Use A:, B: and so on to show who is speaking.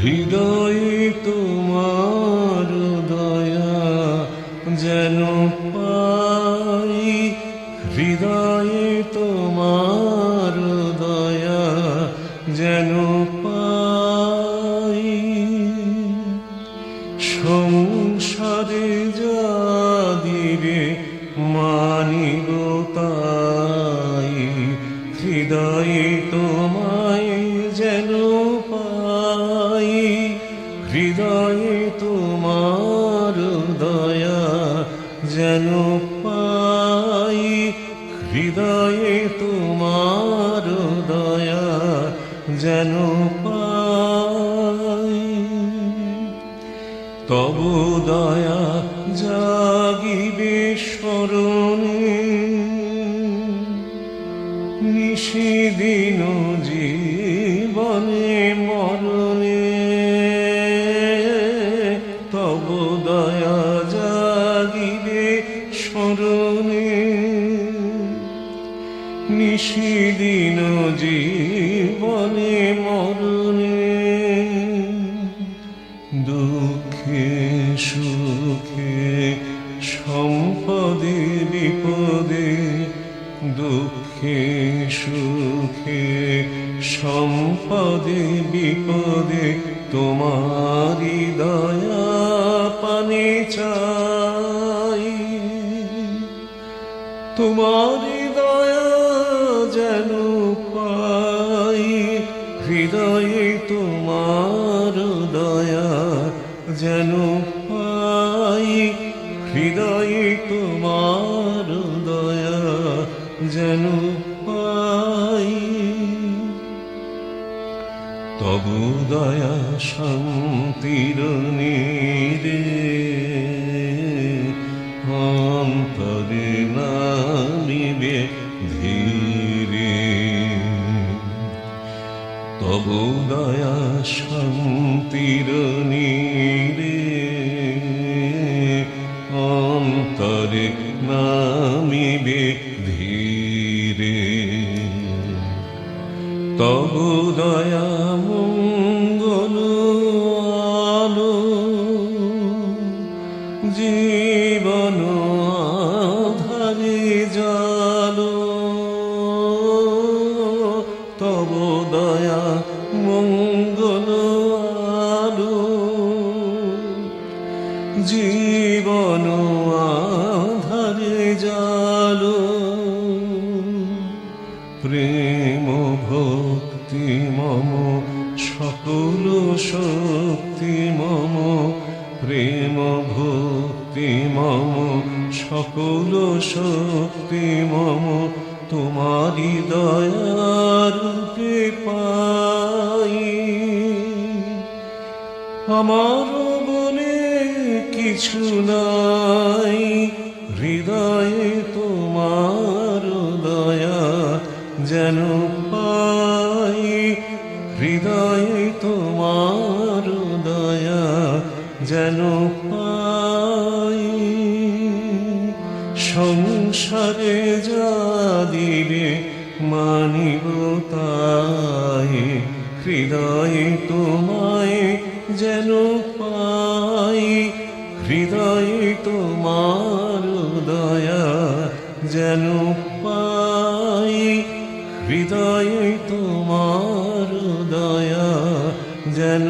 A: হৃদয়ে তোমার দয়া যেন পাই, হৃদয়ে তোমার দয়া যেন পাই। সংসারে যা দিবে মানিব তাই, হৃদয়ে তোমায় যেন পাই হৃদয়ে তোমার দয়া যেন পাই। তব দয়া জাগিবে স্মরণে। নিষিদিন জীবনে মরণে নিষিদিন জীবনে মরণে দুঃখে সুখে সম্পদে বিপদে দুঃখে সুখে সম্পদে বিপদে তোমারি দয়া পানে চাই। তোমারি দয়া যেন পাই, হৃদয়ে তোমার দয়া যেন পাই, হৃদয়ে তোমার দয়া যেন পাই। তবু দয়া শান্তির নীরে অন্তরে নামিবে তবু দয়া শান্তির নীরে অন্তরে নামিবে ধীরে। তবু দয়া মঙ্গল আলো, জীবন আধারে জালো। তব জীবন আধারে জালো। প্রেম ভক্তি মম, সকল শক্তি মম। প্রেম ভক্তি মম, সকল শক্তি মম। তোমারি দয়ারূপে পাই আমার কিছু নাই। হৃদয়ে তোমার দয়া যেন পাই। হৃদয়ে তোমার দয়া যেন পাই। সংসারে যা দিবে মানিব তাই। হৃদয়ে তোমায় যেন পাই। হৃদয়ে তোমার দয়া যেন পাই। হৃদয়ে তোমার দয়া যেন